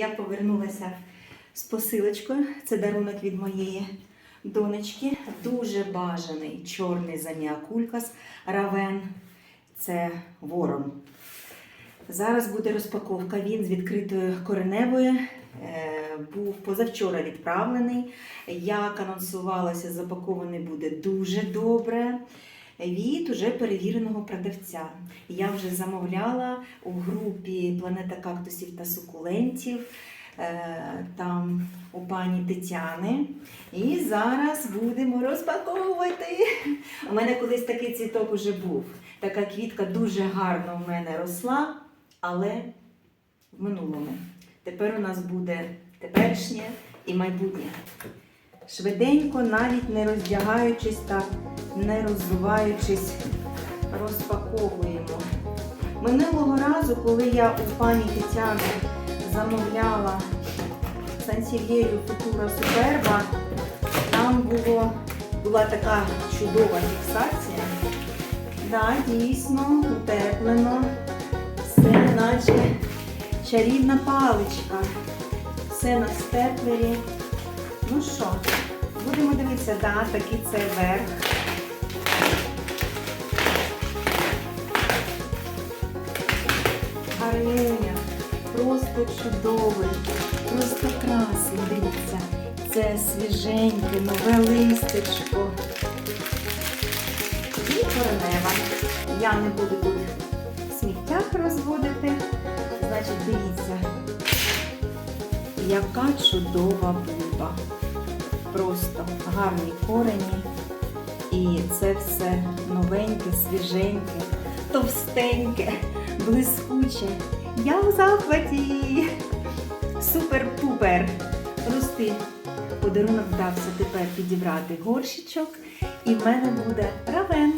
я повернулася з посилочкою. Це дарунок від моєї донечки. Дуже бажаний чорний заміакулькас равен. Це ворон. Зараз буде розпаковка. Він з відкритою кореневою. Е, Був позавчора відправлений. Як анонсувалося, запакований буде дуже добре. Від уже перевіреного продавця. Я вже замовляла у групі Планета кактусів та сукулентів. е, Там у пані Тетяни. І зараз будемо розпаковувати. У мене колись такий цвіток уже був. Така квітка дуже гарно у мене росла, але в минулому. Тепер у нас буде теперішнє і майбутнє. Швиденько, навіть не роздягаючись та не роззуваючись, розпаковуємо. Минулого разу, коли я у пані Тетяни замовляла сансів'єю Футура Суперба, там було, була така чудова фіксація. Да, дійсно, утеплено. Все наче чарівна паличка. Все на степлері. Ну що, будемо дивитися, да, такий це верх. Гарнюня, просто чудовий, просто красний, дивіться. Це свіженьке, нове листечко. І коренева. Я не буду тут в сміттях розводити. Значить, дивіться, яка чудова бульба. Просто гарні корені. І це все новеньке, свіженьке, товстеньке, блискуче. Я у захваті. Супер-пупер. Рости. Подарунок вдався тепер підібрати горщичок. І в мене буде равен.